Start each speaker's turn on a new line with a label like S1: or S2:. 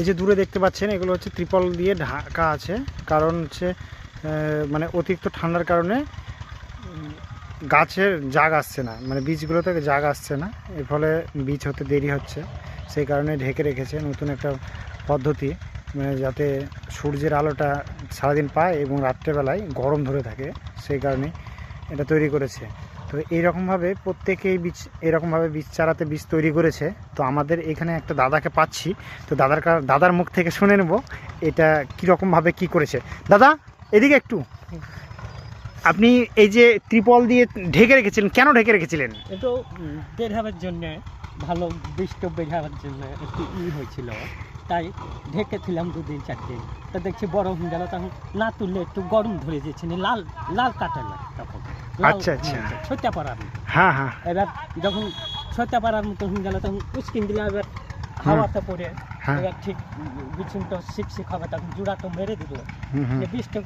S1: এই যে দূরে দেখতে পাচ্ছেন, এগুলো হচ্ছে ত্রিপল দিয়ে ঢাকা আছে। কারণ হচ্ছে মানে অতিরিক্ত ঠান্ডার কারণে গাছের জাগ আসছে না। মানে বীজগুলো থেকে জাগ আসছে না। এর ফলে বীজ হতে দেরি হচ্ছে। সেই কারণে ঢেকে রেখেছে নতুন একটা পদ্ধতি। মানে যাতে সূর্যের আলোটা সারাদিন পায় এবং রাত্রেবেলায় গরম ধরে থাকে, সেই কারণে এটা তৈরি করেছে। তো এইরকমভাবে প্রত্যেকেই বীজ এরকমভাবে বীজ চারাতে বীজ তৈরি করেছে। তো আমাদের এখানে একটা দাদাকে পাচ্ছি। তো দাদার দাদার মুখ থেকে শুনে নেব এটা কীরকমভাবে কি করেছে। দাদা এদিকে একটু। আপনি এই যে ত্রিপল দিয়ে ঢেকে রেখেছিলেন কেন ঢেকে রেখেছিলেন?
S2: উম, বের হওয়ার জন্য ভালো বৃষ্টি বের হওয়ার জন্য একটু ই হয়েছিল। তাই ঢেকেছিলাম দুদিন চার দিন তা দেখছি বড় হয়ে গেল তখন না তুললে একটু গরম ধরে না, লাল লাল কাটে না তখন।
S1: আচ্ছা, আচ্ছা।
S2: ছটা পাড়ার
S1: হ্যাঁ হ্যাঁ।
S2: এবার যখন ছটা পাড়ার মতো হয়ে গেল তখন উস্কিন দিলাম এবার হাওয়াতে পড়ে।
S1: হ্যাঁ।
S2: এবার ঠিক বিছুনটা শিক শিক হবে তখন জোড়াটা মেরে দিল। বৃষ্টি